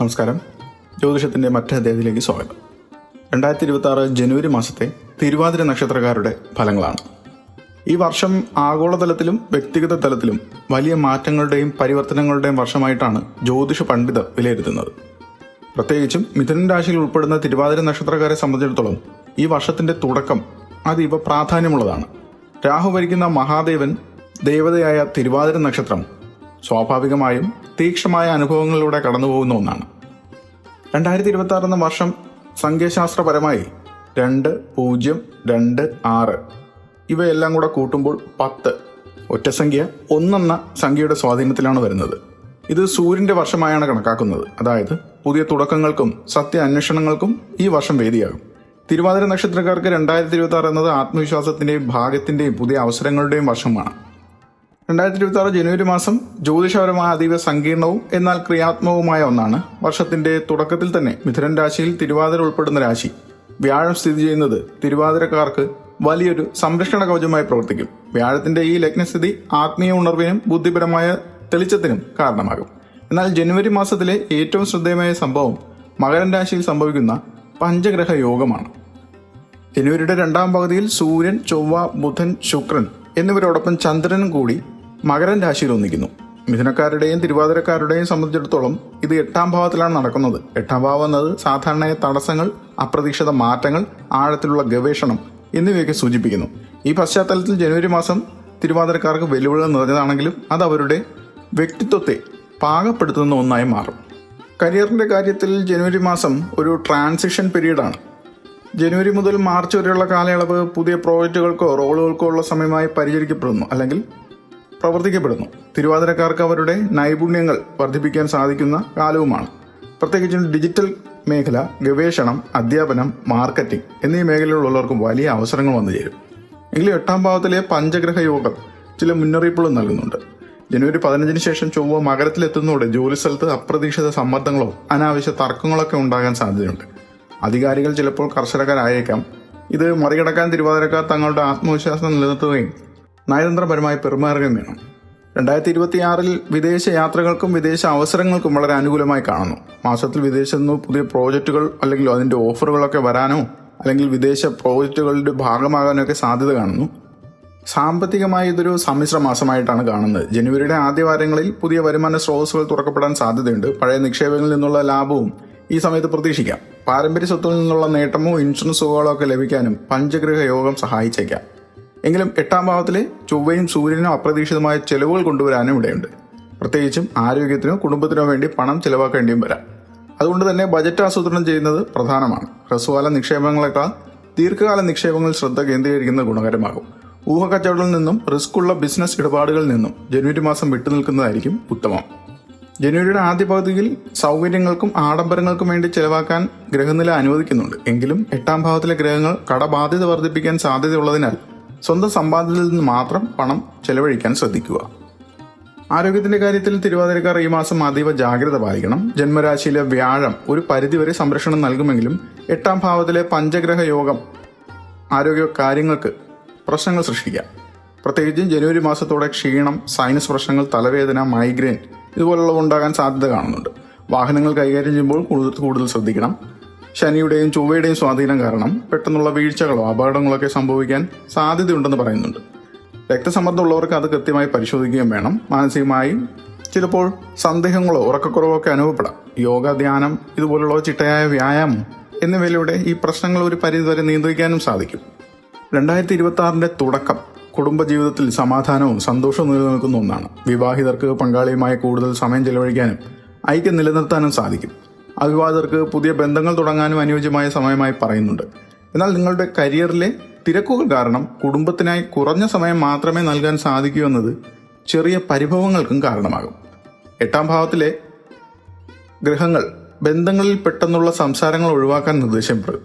നമസ്കാരം. ജ്യോതിഷത്തിന്റെ മറ്റേ അദ്ദേഹത്തിലേക്ക് സ്വാഗതം. രണ്ടായിരത്തി ഇരുപത്തി ആറ് ജനുവരി മാസത്തെ തിരുവാതിര നക്ഷത്രക്കാരുടെ ഫലങ്ങളാണ്. ഈ വർഷം ആഗോളതലത്തിലും വ്യക്തിഗത തലത്തിലും വലിയ മാറ്റങ്ങളുടെയും പരിവർത്തനങ്ങളുടെയും വർഷമായിട്ടാണ് ജ്യോതിഷ പണ്ഡിതർ വിലയിരുത്തുന്നത്. പ്രത്യേകിച്ചും മിഥുനൻ രാശിയിൽ ഉൾപ്പെടുന്ന തിരുവാതിര നക്ഷത്രക്കാരെ സംബന്ധിച്ചിടത്തോളം ഈ വർഷത്തിന്റെ തുടക്കം അതീവ പ്രാധാന്യമുള്ളതാണ്. രാഹു ഭരിക്കുന്ന മഹാദേവൻ ദേവതയായ തിരുവാതിര നക്ഷത്രം സ്വാഭാവികമായും തീക്ഷമായ അനുഭവങ്ങളിലൂടെ കടന്നുപോകുന്ന ഒന്നാണ്. രണ്ടായിരത്തി ഇരുപത്തി ആറ് എന്ന വർഷം സംഖ്യാശാസ്ത്രപരമായി രണ്ട് പൂജ്യം രണ്ട് ആറ് ഇവയെല്ലാം കൂടെ കൂട്ടുമ്പോൾ പത്ത് ഒറ്റസംഖ്യ ഒന്നെന്ന സംഖ്യയുടെ സ്വാധീനത്തിലാണ് വരുന്നത്. ഇത് സൂര്യന്റെ വർഷമായാണ് കണക്കാക്കുന്നത്. അതായത് പുതിയ തുടക്കങ്ങൾക്കും സത്യ അന്വേഷണങ്ങൾക്കും ഈ വർഷം വേദിയാകും. തിരുവാതിര നക്ഷത്രക്കാർക്ക് രണ്ടായിരത്തി ഇരുപത്തി ആറ് എന്നത് ആത്മവിശ്വാസത്തിന്റെയും ഭാഗ്യത്തിന്റെയും പുതിയ അവസരങ്ങളുടെയും വർഷമാണ്. രണ്ടായിരത്തി ഇരുപത്തി ആറ് ജനുവരി മാസം ജ്യോതിഷപരമായ അതീവ സങ്കീർണവും എന്നാൽ ക്രിയാത്മകവുമായ ഒന്നാണ്. വർഷത്തിന്റെ തുടക്കത്തിൽ തന്നെ മിഥുനൻ രാശിയിൽ തിരുവാതിര ഉൾപ്പെടുന്ന രാശി. വ്യാഴം സ്ഥിതി ചെയ്യുന്നത് തിരുവാതിരക്കാർക്ക് വലിയൊരു സംരക്ഷണ കവചമായി പ്രവർത്തിക്കും. വ്യാഴത്തിന്റെ ഈ ലഗ്നസ്ഥിതി ആത്മീയ ഉണർവിനും ബുദ്ധിപരമായ തെളിച്ചത്തിനും കാരണമാകും. എന്നാൽ ജനുവരി മാസത്തിലെ ഏറ്റവും ശ്രദ്ധേയമായ സംഭവം മകരൻ രാശിയിൽ സംഭവിക്കുന്ന പഞ്ചഗ്രഹ യോഗമാണ്. ജനുവരിയുടെ രണ്ടാം പകുതിയിൽ സൂര്യൻ ചൊവ്വ ബുധൻ ശുക്രൻ എന്നിവരോടൊപ്പം ചന്ദ്രനും കൂടി മകരൻ രാശിയിൽ ഒന്നിക്കുന്നു. മിഥുനക്കാരുടെയും തിരുവാതിരക്കാരുടെയും സംബന്ധിച്ചിടത്തോളം ഇത് എട്ടാം ഭാവത്തിലാണ് നടക്കുന്നത്. എട്ടാം ഭാവം എന്നത് സാധാരണയായ തടസ്സങ്ങൾ അപ്രതീക്ഷിത മാറ്റങ്ങൾ ആഴത്തിലുള്ള ഗവേഷണം എന്നിവയൊക്കെ സൂചിപ്പിക്കുന്നു. ഈ പശ്ചാത്തലത്തിൽ ജനുവരി മാസം തിരുവാതിരക്കാർക്ക് വെല്ലുവിളികൾ നിറഞ്ഞതാണെങ്കിലും അത് അവരുടെ വ്യക്തിത്വത്തെ പാകപ്പെടുത്തുന്ന ഒന്നായി മാറും. കരിയറിന്റെ കാര്യത്തിൽ ജനുവരി മാസം ഒരു ട്രാൻസിഷൻ പീരീഡാണ്. ജനുവരി മുതൽ മാർച്ച് വരെയുള്ള കാലയളവ് പുതിയ പ്രോജക്റ്റുകൾക്കോ റോളുകൾക്കോ ഉള്ള സമയമായി പരിചരിക്കപ്പെടുന്നു. അല്ലെങ്കിൽ പ്രവർത്തിക്കപ്പെടുന്നു. തിരുവാതിരക്കാർക്ക് അവരുടെ നൈപുണ്യങ്ങൾ വർദ്ധിപ്പിക്കാൻ സാധിക്കുന്ന കാലവുമാണ്. പ്രത്യേകിച്ചും ഡിജിറ്റൽ മേഖല ഗവേഷണം അധ്യാപനം മാർക്കറ്റിംഗ് എന്നീ മേഖലയിലുള്ളവർക്കും വലിയ അവസരങ്ങൾ വന്നു ചേരും. എങ്കിലും എട്ടാം ഭാവത്തിലെ പഞ്ചഗ്രഹ യോഗം ചില മുന്നറിയിപ്പുകളും നൽകുന്നുണ്ട്. ജനുവരി പതിനഞ്ചിന് ശേഷം ചൊവ്വ മകരത്തിലെത്തുന്നതോടെ ജോലിസ്ഥലത്ത് അപ്രതീക്ഷിത സമ്മർദ്ദങ്ങളോ അനാവശ്യ തർക്കങ്ങളൊക്കെ ഉണ്ടാകാൻ സാധ്യതയുണ്ട്. അധികാരികൾ ചിലപ്പോൾ കർശനക്കാരായേക്കാം ഇത് മറികടക്കാൻ തിരുവാതിരക്കാർ തങ്ങളുടെ ആത്മവിശ്വാസം നിലനിർത്തുകയും നയതന്ത്രപരമായി പെരുമാറുകയും വേണം. രണ്ടായിരത്തി ഇരുപത്തിയാറിൽ വിദേശ യാത്രകൾക്കും വിദേശ അവസരങ്ങൾക്കും വളരെ അനുകൂലമായി കാണുന്നു. മാസത്തിൽ വിദേശത്ത് നിന്ന് പുതിയ പ്രോജക്റ്റുകൾ അല്ലെങ്കിൽ അതിന്റെ ഓഫറുകളൊക്കെ വരാനോ അല്ലെങ്കിൽ വിദേശ പ്രോജക്റ്റുകളുടെ ഭാഗമാകാനോ ഒക്കെ സാധ്യത കാണുന്നു. സാമ്പത്തികമായി ഇതൊരു സമ്മിശ്ര മാസമായിട്ടാണ് കാണുന്നത്. ജനുവരിയുടെ ആദ്യ വാരങ്ങളിൽ പുതിയ വരുമാന സ്രോതസ്സുകൾ തുറക്കപ്പെടാൻ സാധ്യതയുണ്ട്. പഴയ നിക്ഷേപങ്ങളിൽ നിന്നുള്ള ലാഭവും ഈ സമയത്ത് പ്രതീക്ഷിക്കാം. പാരമ്പര്യ സ്വത്തിൽ നിന്നുള്ള നേട്ടമോ ഇൻഷുറൻസ് തുകകളോ ഒക്കെ ലഭിക്കാനും പഞ്ചഗ്രഹ യോഗം സഹായിച്ചേക്കാം. എങ്കിലും എട്ടാം ഭാവത്തിലെ ചൊവ്വയും സൂര്യനും അപ്രതീക്ഷിതമായ ചെലവുകൾ കൊണ്ടുവരാനും ഇടയുണ്ട് പ്രത്യേകിച്ചും ആരോഗ്യത്തിനോ കുടുംബത്തിനോ വേണ്ടി പണം ചിലവാക്കേണ്ടിയും വരാം. അതുകൊണ്ട് തന്നെ ബജറ്റ് ആസൂത്രണം ചെയ്യുന്നത് പ്രധാനമാണ്. ഹ്രസ്വകാല നിക്ഷേപങ്ങളെക്കാൾ ദീർഘകാല നിക്ഷേപങ്ങളിൽ ശ്രദ്ധ കേന്ദ്രീകരിക്കുന്നത് ഗുണകരമാകും. ഊഹക്കച്ചവടത്തിൽ നിന്നും റിസ്ക് ഉള്ള ബിസിനസ് ഇടപാടുകളിൽ നിന്നും ജനുവരി മാസം വിട്ടുനിൽക്കുന്നതായിരിക്കും ഉത്തമം. ജനുവരിയുടെ ആദ്യ പകുതിയിൽ സൗകര്യങ്ങൾക്കും ആഡംബരങ്ങൾക്കും വേണ്ടി ചെലവാക്കാൻ ഗ്രഹനില അനുവദിക്കുന്നുണ്ട്. എങ്കിലും എട്ടാം ഭാവത്തിലെ ഗ്രഹങ്ങൾ കടബാധ്യത വർദ്ധിപ്പിക്കാൻ സാധ്യതയുള്ളതിനാൽ സ്വന്തം സമ്പാദ്യത്തിൽ നിന്ന് മാത്രം പണം ചെലവഴിക്കാൻ ശ്രദ്ധിക്കുക. ആരോഗ്യത്തിന്റെ കാര്യത്തിൽ തിരുവാതിരക്കാർ ഈ മാസം അതീവ ജാഗ്രത പാലിക്കണം. ജന്മരാശിയിലെ വ്യാഴം ഒരു പരിധിവരെ സംരക്ഷണം നൽകുമെങ്കിലും എട്ടാം ഭാവത്തിലെ പഞ്ചഗ്രഹ യോഗം ആരോഗ്യ കാര്യങ്ങൾക്ക് പ്രശ്നങ്ങൾ സൃഷ്ടിക്കാം. പ്രത്യേകിച്ചും ജനുവരി മാസത്തോടെ ക്ഷീണം സൈനസ് പ്രശ്നങ്ങൾ തലവേദന മൈഗ്രെയിൻ ഇതുപോലുള്ളവ ഉണ്ടാകാൻ സാധ്യത കാണുന്നുണ്ട്. വാഹനങ്ങൾ കൈകാര്യം ചെയ്യുമ്പോൾ കൂടുതൽ കൂടുതൽ ശ്രദ്ധിക്കണം. ശനിയുടെയും ചൊവ്വയുടെയും സ്വാധീനം കാരണം പെട്ടെന്നുള്ള വീഴ്ചകളോ അപകടങ്ങളോ ഒക്കെ സംഭവിക്കാൻ സാധ്യതയുണ്ടെന്ന് പറയുന്നുണ്ട്. രക്തസമ്മർദ്ദം ഉള്ളവർക്ക് അത് കൃത്യമായി പരിശോധിക്കുകയും വേണം. മാനസികമായി ചിലപ്പോൾ സന്ദേഹങ്ങളോ ഉറക്കക്കുറവോ ഒക്കെ അനുഭവപ്പെടാം. യോഗ ധ്യാനം ഇതുപോലുള്ള ചിട്ടയായ വ്യായാമം എന്നിവയിലൂടെ ഈ പ്രശ്നങ്ങൾ ഒരു പരിധിവരെ നിയന്ത്രിക്കാനും സാധിക്കും. രണ്ടായിരത്തി ഇരുപത്തി ആറിന്റെ തുടക്കം കുടുംബജീവിതത്തിൽ സമാധാനവും സന്തോഷവും നിലനിൽക്കുന്ന ഒന്നാണ്. വിവാഹിതർക്ക് പങ്കാളിയുമായി കൂടുതൽ സമയം ചെലവഴിക്കാനും ഐക്യം നിലനിർത്താനും സാധിക്കും. അവിവാഹിതർക്ക് പുതിയ ബന്ധങ്ങൾ തുടങ്ങാനും അനുയോജ്യമായ സമയമായി പറയുന്നുണ്ട്. എന്നാൽ നിങ്ങളുടെ കരിയറിലെ തിരക്കുകൾ കാരണം കുടുംബത്തിനായി കുറഞ്ഞ സമയം മാത്രമേ നൽകാൻ സാധിക്കൂ എന്നത് ചെറിയ പരിഭവങ്ങൾക്കും കാരണമാകും. എട്ടാം ഭാവത്തിലെ ഗ്രഹങ്ങൾ ബന്ധങ്ങളിൽ പെട്ടെന്നുള്ള സംസാരങ്ങൾ ഒഴിവാക്കാൻ നിർദ്ദേശപ്പെടും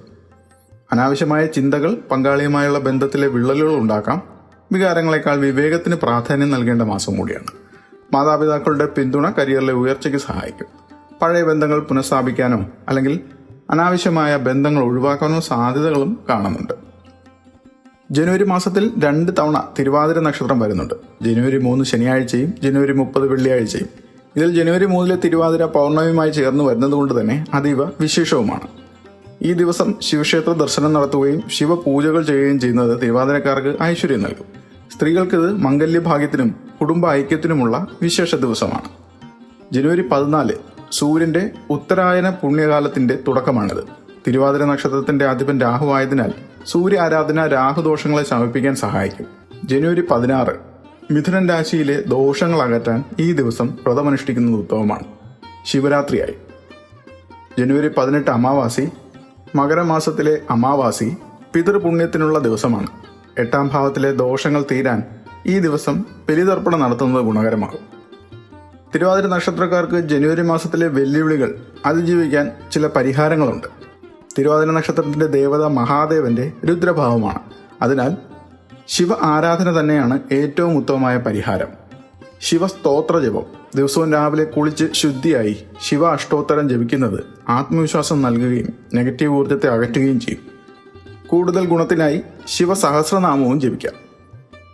അനാവശ്യമായ ചിന്തകൾ പങ്കാളിയുമായുള്ള ബന്ധത്തിലെ വിള്ളലുകൾ ഉണ്ടാക്കാം. വികാരങ്ങളെക്കാൾ വിവേകത്തിന് പ്രാധാന്യം നൽകേണ്ട മാസം കൂടിയാണ്. മാതാപിതാക്കളുടെ പിന്തുണ കരിയറിലെ ഉയർച്ചയ്ക്ക് സഹായിക്കും. പഴയ ബന്ധങ്ങൾ പുനഃസ്ഥാപിക്കാനോ അല്ലെങ്കിൽ അനാവശ്യമായ ബന്ധങ്ങൾ ഒഴിവാക്കാനോ സാധ്യതകളും കാണുന്നുണ്ട്. ജനുവരി മാസത്തിൽ രണ്ട് തവണ തിരുവാതിര നക്ഷത്രം വരുന്നുണ്ട്. ജനുവരി മൂന്ന് ശനിയാഴ്ചയും ജനുവരി മുപ്പത് വെള്ളിയാഴ്ചയും. ഇതിൽ ജനുവരി മൂന്നിലെ തിരുവാതിര പൗർണമിയുമായി ചേർന്ന് വരുന്നതുകൊണ്ട് തന്നെ അതീവ വിശേഷവുമാണ്. ഈ ദിവസം ശിവക്ഷേത്ര ദർശനം നടത്തുകയും ശിവപൂജകൾ ചെയ്യുകയും ചെയ്യുന്നത് തിരുവാതിരക്കാർക്ക് ഐശ്വര്യം നൽകും. സ്ത്രീകൾക്കിത് മംഗല്യഭാഗ്യത്തിനും കുടുംബ ഐക്യത്തിനുമുള്ള വിശേഷ ദിവസമാണ്. ജനുവരി പതിനാല് സൂര്യന്റെ ഉത്തരായന പുണ്യകാലത്തിന്റെ തുടക്കമാണിത്. തിരുവാതിര നക്ഷത്രത്തിന്റെ അധിപൻ രാഹു ആയതിനാൽ സൂര്യ ആരാധന രാഹുദോഷങ്ങളെ ശമിപ്പിക്കാൻ സഹായിക്കും. ജനുവരി പതിനാറ് മിഥുനൻ രാശിയിലെ ദോഷങ്ങൾ അകറ്റാൻ ഈ ദിവസം വ്രതമനുഷ്ഠിക്കുന്നത് ഉത്തമമാണ്. ശിവരാത്രിയായി. ജനുവരി പതിനെട്ട് അമാവാസി മകരമാസത്തിലെ അമാവാസി പിതൃപുണ്യത്തിനുള്ള ദിവസമാണ്. എട്ടാം ഭാവത്തിലെ ദോഷങ്ങൾ തീരാൻ ഈ ദിവസം ബലിതർപ്പണം നടത്തുന്നത് ഗുണകരമാകും. തിരുവാതിര നക്ഷത്രക്കാർക്ക് ജനുവരി മാസത്തിലെ വെല്ലുവിളികൾ അതിജീവിക്കാൻ ചില പരിഹാരങ്ങളുണ്ട്. തിരുവാതിര നക്ഷത്രത്തിന്റെ ദേവത മഹാദേവന്റെ രുദ്രഭാവമാണ്. അതിനാൽ ശിവ ആരാധന തന്നെയാണ് ഏറ്റവും ഉത്തമമായ പരിഹാരം. ശിവസ്തോത്ര ജപം. ദിവസവും രാവിലെ കുളിച്ച് ശുദ്ധിയായി ശിവ അഷ്ടോത്തരം ജപിക്കുന്നത് ആത്മവിശ്വാസം നൽകുകയും നെഗറ്റീവ് ഊർജത്തെ അകറ്റുകയും ചെയ്യും. കൂടുതൽ ഗുണത്തിനായി ശിവസഹസ്രനാമവും ജപിക്കാം.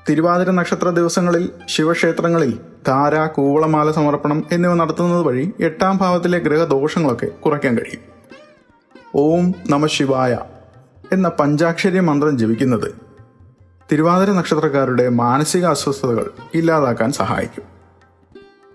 തിരുവാതിര നക്ഷത്ര ദിവസങ്ങളിൽ ശിവക്ഷേത്രങ്ങളിൽ ധാര കൂവളമാല സമർപ്പണം എന്നിവ നടത്തുന്നത് വഴി എട്ടാം ഭാവത്തിലെ ഗ്രഹദോഷങ്ങളൊക്കെ കുറയ്ക്കാൻ കഴിയും. ഓം നമ ശിവായ എന്ന പഞ്ചാക്ഷരി മന്ത്രം ജപിക്കുന്നത് തിരുവാതിര നക്ഷത്രക്കാരുടെ മാനസിക അസ്വസ്ഥതകൾ ഇല്ലാതാക്കാൻ സഹായിക്കും.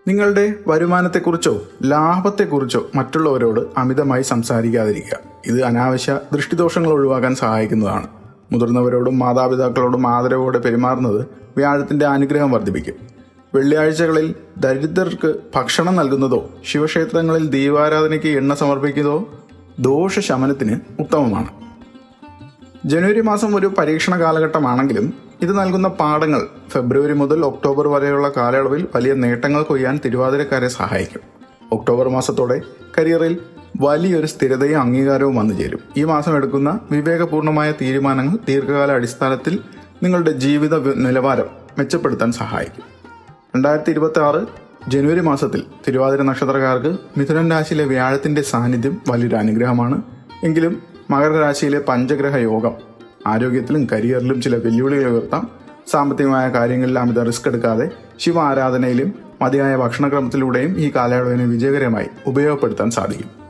നിങ്ങളുടെ വരുമാനത്തെക്കുറിച്ചോ ലാഭത്തെക്കുറിച്ചോ മറ്റുള്ളവരോട് അമിതമായി സംസാരിക്കാതിരിക്കുക. ഇത് അനാവശ്യ ദൃഷ്ടിദോഷങ്ങൾ ഒഴിവാക്കാൻ സഹായിക്കുന്നതാണ്. മുതിർന്നവരോടും മാതാപിതാക്കളോടും ആദരവോടെ പെരുമാറുന്നത് വ്യാഴത്തിന്റെ അനുഗ്രഹം വർദ്ധിപ്പിക്കും. വെള്ളിയാഴ്ചകളിൽ ദരിദ്രർക്ക് ഭക്ഷണം നൽകുന്നതോ ശിവക്ഷേത്രങ്ങളിൽ ദീപാരാധനയ്ക്ക് എണ്ണ സമർപ്പിക്കുന്നതോ ദോഷശമനത്തിന് ഉത്തമമാണ്. ജനുവരി മാസം ഒരു പരീക്ഷണ കാലഘട്ടമാണെങ്കിലും ഇത് നൽകുന്ന പാഠങ്ങൾ ഫെബ്രുവരി മുതൽ ഒക്ടോബർ വരെയുള്ള കാലയളവിൽ വലിയ നേട്ടങ്ങൾ കൊയ്യാൻ തിരുവാതിരക്കാരെ സഹായിക്കും. ഒക്ടോബർ മാസത്തോടെ കരിയറിൽ വലിയൊരു സ്ഥിരതയും അംഗീകാരവും വന്നു ചേരും. ഈ മാസം എടുക്കുന്ന വിവേകപൂർണമായ തീരുമാനങ്ങൾ ദീർഘകാല അടിസ്ഥാനത്തിൽ നിങ്ങളുടെ ജീവിത നിലവാരം മെച്ചപ്പെടുത്താൻ സഹായിക്കും. രണ്ടായിരത്തി ഇരുപത്തി ആറ് ജനുവരി മാസത്തിൽ തിരുവാതിര നക്ഷത്രക്കാർക്ക് മിഥുനൻ രാശിയിലെ വ്യാഴത്തിന്റെ സാന്നിധ്യം വലിയൊരു അനുഗ്രഹമാണ്. എങ്കിലും മകരരാശിയിലെ പഞ്ചഗ്രഹ യോഗം ആരോഗ്യത്തിലും കരിയറിലും ചില വെല്ലുവിളികൾ ഉയർത്താം. സാമ്പത്തികമായ കാര്യങ്ങളിൽ അമിത റിസ്ക് എടുക്കാതെ ശിവ ആരാധനയിലും മതിയായ ഭക്ഷണക്രമത്തിലൂടെയും ഈ കാലയളവിനെ വിജയകരമായി ഉപയോഗപ്പെടുത്താൻ സാധിക്കും.